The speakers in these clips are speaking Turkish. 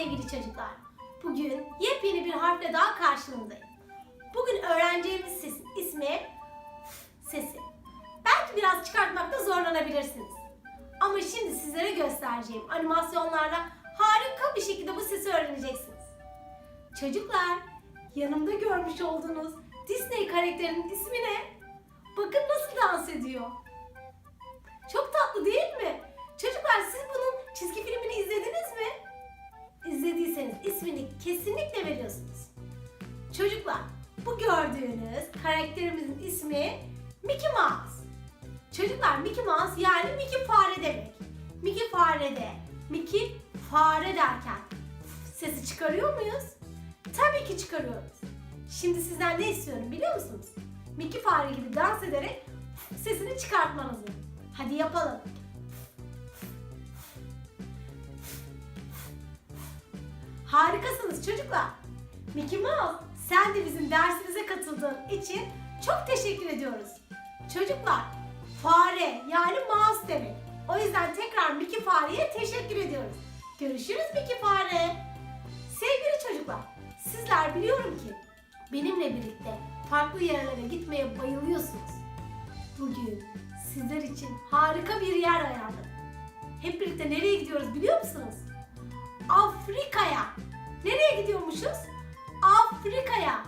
sevgili çocuklar. Bugün yepyeni bir harfle daha karşınızdayım. Bugün öğreneceğimiz ses, ismi sesi. Belki biraz çıkartmakta zorlanabilirsiniz. Ama şimdi sizlere göstereceğim animasyonlarla harika bir şekilde bu sesi öğreneceksiniz. Çocuklar, yanımda görmüş olduğunuz Disney karakterinin ismi ne? Bakın nasıl dans ediyor. Çok tatlı değil mi? Sizden ne istiyorum biliyor musunuz? Mickey fare gibi dans ederek sesini çıkartmanızı. Hadi yapalım. Harikasınız çocuklar. Mickey Mouse, sen de bizim dersimize katıldığın için çok teşekkür ediyoruz. Çocuklar, fare yani mouse demek. O yüzden tekrar Mickey Fare'ye teşekkür ediyoruz. Görüşürüz Mickey Fare. Sevgili çocuklar, sizler biliyorum ki benimle birlikte farklı yerlere gitmeye bayılıyorsunuz. Bugün sizler için harika bir yer ayarladım. Hep birlikte nereye gidiyoruz biliyor musunuz? Afrika'ya. Nereye gidiyormuşuz? Afrika'ya.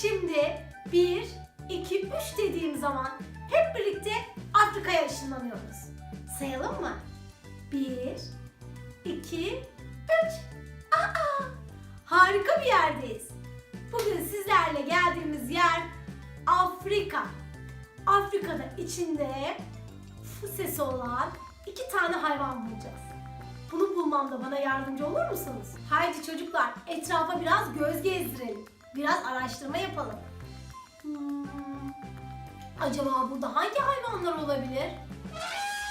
Şimdi 1, 2, 3 dediğim zaman hep birlikte Afrika'ya ışınlanıyoruz. Sayalım mı? 1, 2, 3. Aa! Harika bir yerdeyiz. Bugün sizlerle geldiğimiz yer Afrika. Afrika'da içinde sesi olan iki tane hayvan bulacağız. Bunu bulmamda bana yardımcı olur musunuz? Haydi çocuklar etrafa biraz göz gezdirelim. Biraz araştırma yapalım. Hmm, acaba burada hangi hayvanlar olabilir?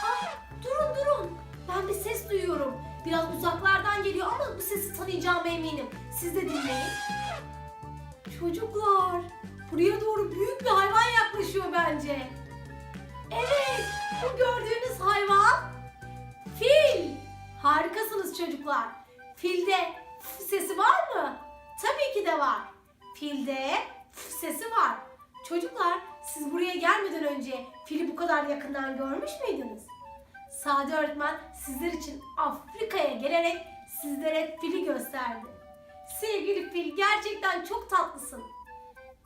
Ah, durun durun. Ben bir ses duyuyorum. Biraz uzaklardan geliyor ama bu sesi tanıyacağıma eminim. Siz de dinleyin. Çocuklar, buraya doğru büyük bir hayvan yaklaşıyor bence. Evet, bu gördüğünüz hayvan fil. Harikasınız çocuklar. Filde f sesi var mı? Tabii ki de var. Filde f sesi var. Çocuklar, siz buraya gelmeden önce fili bu kadar yakından görmüş müydünüz? Sade öğretmen sizler için Afrika'ya gelerek sizlere fili gösterdi. Sevgili fil gerçekten çok tatlısın.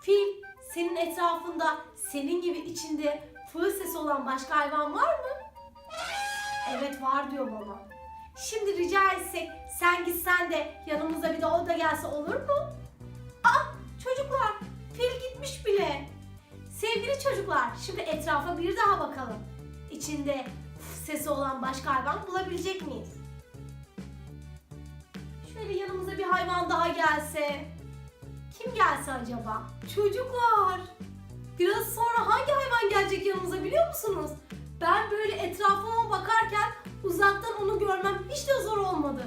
Fil senin etrafında senin gibi içinde fıl sesi olan başka hayvan var mı? Evet var diyor baba. Şimdi rica etsek sen gitsen de yanımıza bir de o da gelse olur mu? Aa çocuklar fil gitmiş bile. Sevgili çocuklar şimdi etrafa bir daha bakalım. İçinde sesi olan başka hayvan bulabilecek miyiz? Şöyle yanımıza bir hayvan daha gelse. Kim gelse acaba? Çocuklar. Biraz sonra hangi hayvan gelecek yanımıza biliyor musunuz? Ben böyle etrafıma bakarken uzaktan onu görmem hiç de zor olmadı.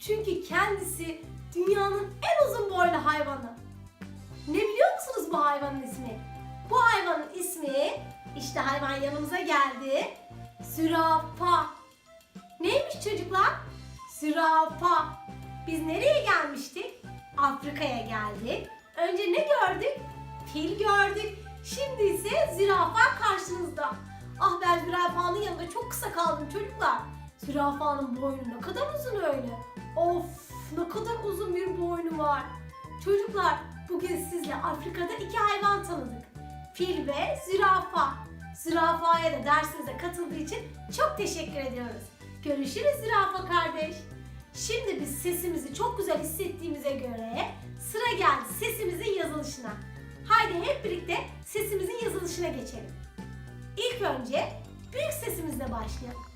Çünkü kendisi dünyanın en uzun boylu hayvanı. Ne biliyor musunuz bu hayvanın ismi? Bu hayvanın ismi işte hayvan yanımıza geldi. Zürafa. Neymiş çocuklar? Zürafa. Biz nereye gelmiştik? Afrika'ya geldik. Önce ne gördük? Fil gördük. Şimdi ise zürafa karşınızda. Ah ben zürafanın yanında çok kısa kaldım çocuklar. Zürafanın boynu ne kadar uzun öyle. Of ne kadar uzun bir boynu var. Çocuklar bugün sizle Afrika'da iki hayvan tanıdık. Fil ve zürafa. Zürafaya da dersinize katıldığı için çok teşekkür ediyoruz. Görüşürüz zürafa kardeş. Şimdi biz sesimizi çok güzel hissettiğimize göre sıra geldi sesimizin yazılışına. Haydi hep birlikte sesimizin yazılışına geçelim. İlk önce büyük sesimizle başlayalım.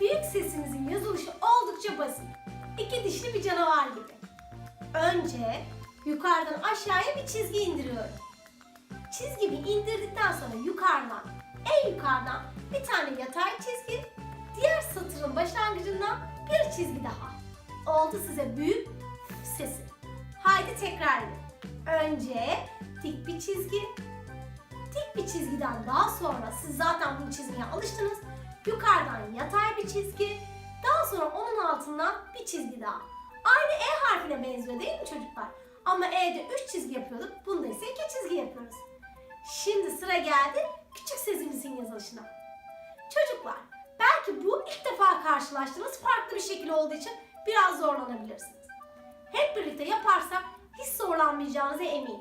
Büyük sesimizin yazılışı oldukça basit. İki dişli bir canavar gibi. Önce yukarıdan aşağıya bir çizgi indiriyorum. Çizgimi indirdikten sonra yukarıdan, en yukarıdan bir tane yatay çizgi, diğer satırın başlangıcından bir çizgi daha. Oldu size büyük sesi. Haydi tekrar edin. Önce dik bir çizgi, dik bir çizgiden daha sonra siz zaten bu çizmeye alıştınız. Yukarıdan yatay bir çizgi, daha sonra onun altından bir çizgi daha. Aynı E harfine benziyor değil mi çocuklar? Ama E'de 3 çizgi yapıyorduk. Bunda ise 2 çizgi yapıyoruz. Şimdi sıra geldi küçük sesimizin yazılışına. Çocuklar, belki bu ilk defa karşılaştığınız farklı bir şekil olduğu için biraz zorlanabilirsiniz. Hep birlikte yaparsak hiç zorlanmayacağınıza eminim.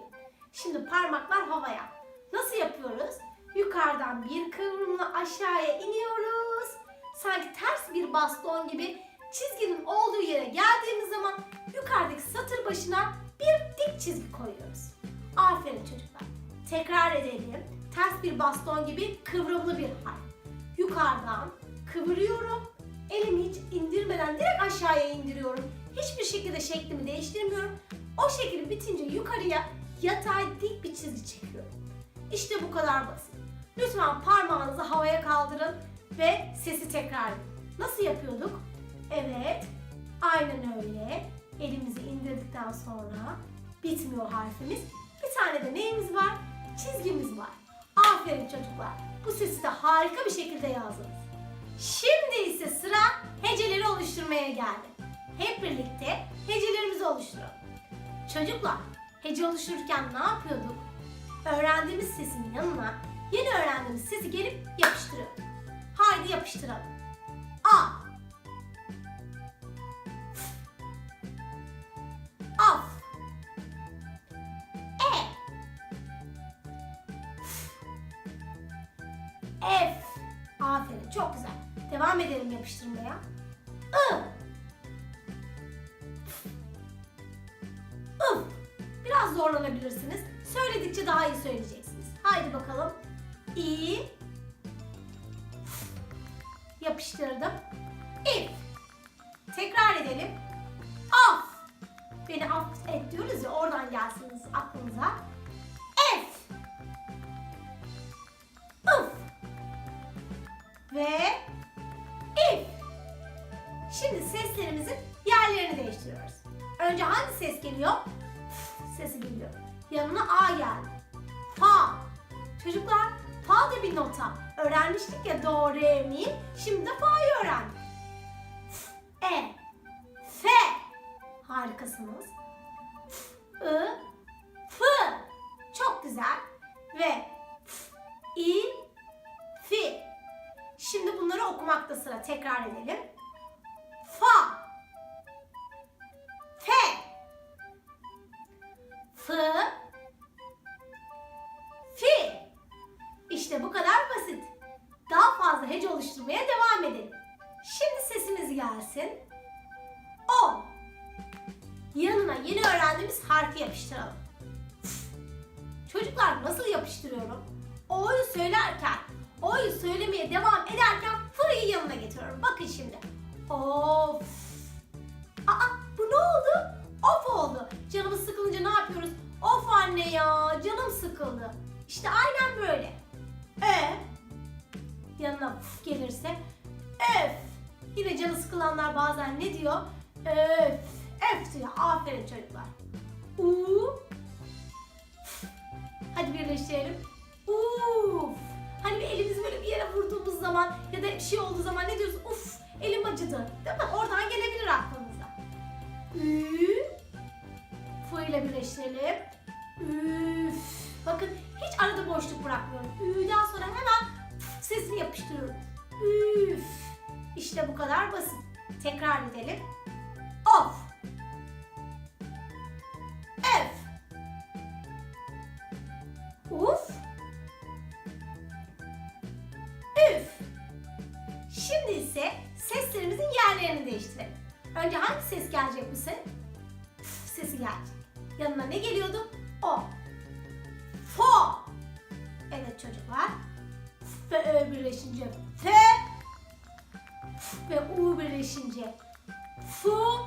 Şimdi parmaklar havaya. Nasıl yapıyoruz? Yukarıdan bir kıvrımla aşağıya iniyoruz. Sanki ters bir baston gibi çizginin olduğu yere geldiğimiz zaman yukarıdaki satır başına bir dik çizgi koyuyoruz. Aferin çocuklar. Tekrar edelim. Ters bir baston gibi kıvrımlı bir harf. Yukarıdan kıvırıyorum. Elimi hiç indirmeden direkt aşağıya indiriyorum. Hiçbir şekilde şeklimi değiştirmiyorum. O şekil bitince yukarıya yatay dik bir çizgi çekiyorum. İşte bu kadar basit. Lütfen parmağınızı havaya kaldırın ve sesi tekrar. Nasıl yapıyorduk? Evet, aynen öyle. Elimizi indirdikten sonra bitmiyor harfimiz. Bir tane de neyimiz var? Çizgimiz var. Aferin çocuklar. Bu sesi de harika bir şekilde yazdınız. Şimdi ise sıra heceleri oluşturmaya geldi. Hep birlikte hecelerimizi oluşturalım. Çocuklar, hece oluştururken ne yapıyorduk? Öğrendiğimiz sesin yanına yeni öğrendiğimiz sesi gelip yapıştırıyorduk. Haydi yapıştıralım. A. Devam edelim yapıştırmaya. I. If. Biraz zorlanabilirsiniz. Söyledikçe daha iyi söyleyeceksiniz. Haydi bakalım. İ. Yapıştırdım. If. Tekrar edelim. Af. Beni af et diyoruz ya do, re, mi. Şimdi de fa'yı öğrendik. F, E. F. Harikasınız. F, I, F. Çok güzel. Ve F, I, Fi. Şimdi bunları okumakta sıra. Tekrar edelim. Edelim. Şimdi sesimiz gelsin. O. Yanına yeni öğrendiğimiz harfi yapıştıralım. Çocuklar nasıl yapıştırıyorum? O'yu söylerken, O'yu söylemeye devam ederken F'yi yanına getiriyorum. Bakın şimdi. Of. Aa bu ne oldu? Of oldu. Canımız sıkılınca ne yapıyoruz? Of anne ya canım sıkıldı. İşte aynen böyle. E yanına gelirse öf. Yine canı sıkılanlar bazen ne diyor? Öf. Öf diyor. Aferin çocuklar. U. F. Hadi birleştirelim. Uf. Hani bir elimizi böyle bir yere vurduğumuz zaman ya da bir şey olduğu zaman ne diyoruz? Uf elim acıdı. Değil mi? Oradan gelebilir aklınıza. Ü. F ile birleştirelim. Üf. Bakın hiç arada boşluk bırakmıyorum. Ü'den sonra hemen sesini yapıştırıyorum. İşte bu kadar basit. Tekrar edelim. Of. F. Uf. Üf. Şimdi ise seslerimizin yerlerini değiştirelim. Önce hangi ses gelecek bu ses? Sesi gelecek. Yanına ne geliyordu? O. Fo. Evet çocuklar. F ve Ö birleşince F. Ve U birleşince Fu.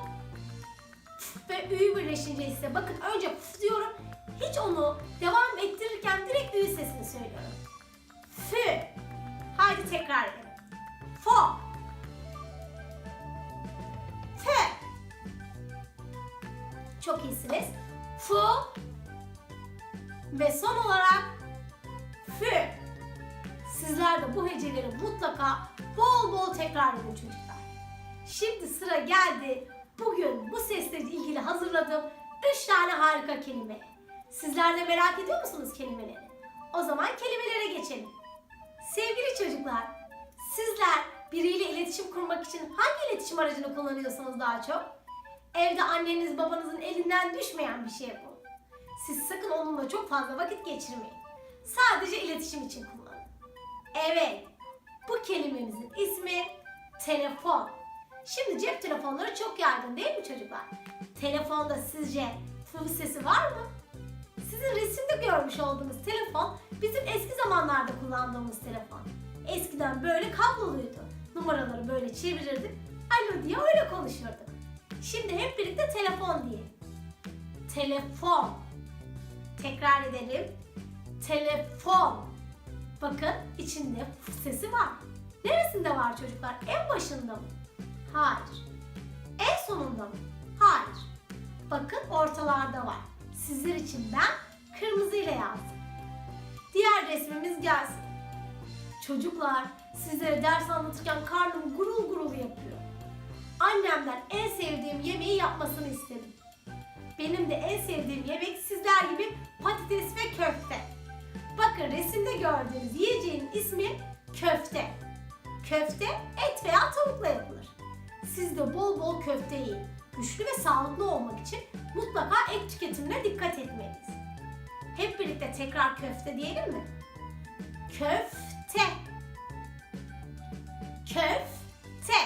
Ve Ü birleşince ise bakın önce F diyorum. Hiç onu devam ettirirken direkt Ü sesini söylüyorum. F. Haydi tekrar edelim. Fo. F. Çok iyisiniz. Fu. Ve son olarak F. Sizler de bu heceleri mutlaka bol bol tekrar edin çocuklar. Şimdi sıra geldi bugün bu sesle ilgili hazırladığım 3 tane harika kelime. Sizler de merak ediyor musunuz kelimeleri? O zaman kelimelere geçelim. Sevgili çocuklar, sizler biriyle iletişim kurmak için hangi iletişim aracını kullanıyorsunuz daha çok? Evde anneniz babanızın elinden düşmeyen bir şey bu. Siz sakın onunla çok fazla vakit geçirmeyin. Sadece iletişim için kullanın. Evet, bu kelimemizin ismi telefon. Şimdi cep telefonları çok yaygın değil mi çocuklar? Telefonda sizce fı sesi var mı? Sizin resimde görmüş olduğunuz telefon bizim eski zamanlarda kullandığımız telefon. Eskiden böyle kabloluydu. Numaraları böyle çevirirdik. Alo diye öyle konuşurduk. Şimdi hep birlikte telefon diye. Telefon. Tekrar edelim. Telefon. Bakın içinde sesi var. Neresinde var çocuklar? En başında mı? Hayır. En sonunda mı? Hayır. Bakın ortalarda var. Sizler için ben kırmızı ile yazdım. Diğer resmimiz gelsin. Çocuklar sizlere ders anlatırken karnım gurul gurul yapıyor. Annemden en sevdiğim yemeği yapmasını istedim. Benim de en sevdiğim yemek sizler gibi patates ve köfte. Bakın resimde gördüğünüz yiyeceğin ismi köfte. Köfte et veya tavukla yapılır. Siz de bol bol köfte yiyin. Güçlü ve sağlıklı olmak için mutlaka et tüketimine dikkat etmeliyiz. Hep birlikte tekrar köfte diyelim mi? Köfte. Köfte.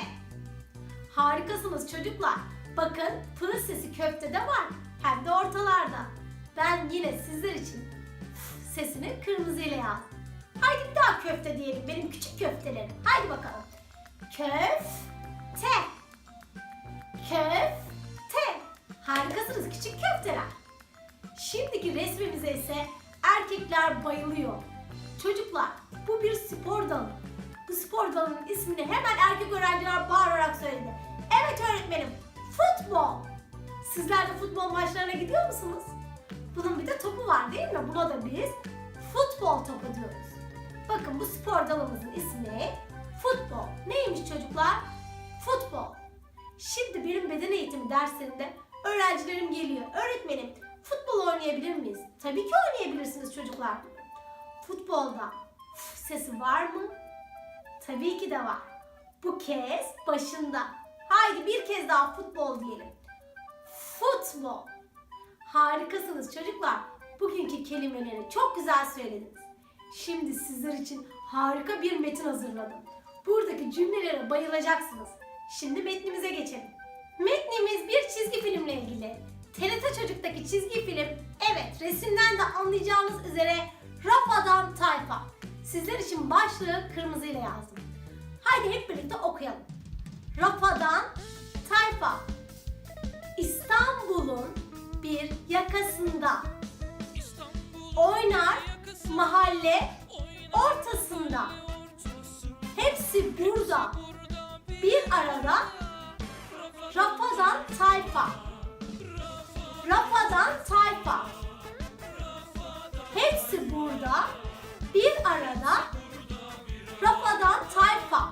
Harikasınız çocuklar. Bakın pı sesi köftede var. Hem de ortalarda. Ben yine sizler için sesini kırmızı ile yazdım. Haydi bir daha köfte diyelim benim küçük köftelerim. Haydi bakalım. Köfte. Köfte. Harikasınız küçük köfteler. Şimdiki resmimize ise erkekler bayılıyor. Çocuklar bu bir spor dalı. Bu spor dalının ismini hemen erkek öğrenciler bağırarak söyledi. Evet öğretmenim futbol. Sizler de futbol maçlarına gidiyor musunuz? Bunun bir de topu var değil mi? Buna da biz futbol topu diyoruz. Bakın bu spor dalımızın ismi futbol. Neymiş çocuklar? Futbol. Şimdi benim beden eğitimi derslerinde öğrencilerim geliyor. Öğretmenim futbol oynayabilir miyiz? Tabii ki oynayabilirsiniz çocuklar. Futbolda sesi var mı? Tabii ki de var. Bu kez başında. Haydi bir kez daha futbol diyelim. Futbol. Harikasınız çocuklar. Bugünkü kelimeleri çok güzel söylediniz. Şimdi sizler için harika bir metin hazırladım. Buradaki cümlelere bayılacaksınız. Şimdi metnimize geçelim. Metnimiz bir çizgi filmle ilgili. TRT Çocuk'taki çizgi film, evet resimden de anlayacağınız üzere Rafadan Tayfa. Sizler için başlığı kırmızı ile yazdım. Haydi hep birlikte okuyalım. Rafadan Tayfa. İstanbul'un bir yakasında oynar mahalle ortasında. Hepsi burada bir arada Rafadan Tayfa. Rafadan Tayfa. Hepsi burada bir arada Rafadan Tayfa.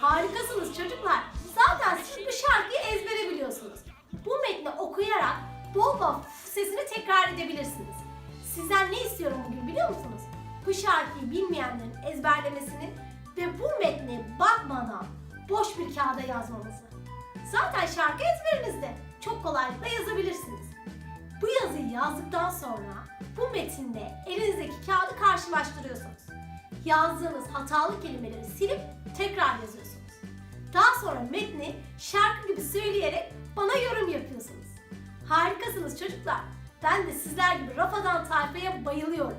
Harikasınız çocuklar. Zaten siz bu şarkıyı metni okuyarak bol bol sesini tekrar edebilirsiniz. Sizden ne istiyorum bugün biliyor musunuz? Bu şarkıyı bilmeyenlerin ezberlemesini ve bu metni bakmadan boş bir kağıda yazmanızı. Zaten şarkı ezberinizde. Çok kolaylıkla yazabilirsiniz. Bu yazıyı yazdıktan sonra bu metinde elinizdeki kağıdı karşılaştırıyorsunuz. Yazdığınız hatalı kelimeleri silip tekrar yazıyorsunuz. Daha sonra metni şarkı gibi söyleyerek bana yorum yapıyorsunuz. Harikasınız çocuklar. Ben de sizler gibi Rafadan Tayfa'ya bayılıyorum.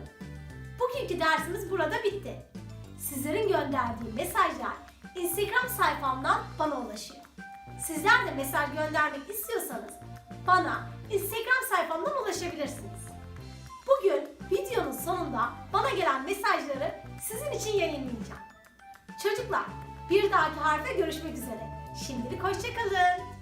Bugünkü dersimiz burada bitti. Sizlerin gönderdiği mesajlar Instagram sayfamdan bana ulaşıyor. Sizler de mesaj göndermek istiyorsanız bana Instagram sayfamdan ulaşabilirsiniz. Bugün videonun sonunda bana gelen mesajları sizin için yayınlayacağım. Çocuklar bir dahaki harfe görüşmek üzere. Şimdilik hoşçakalın.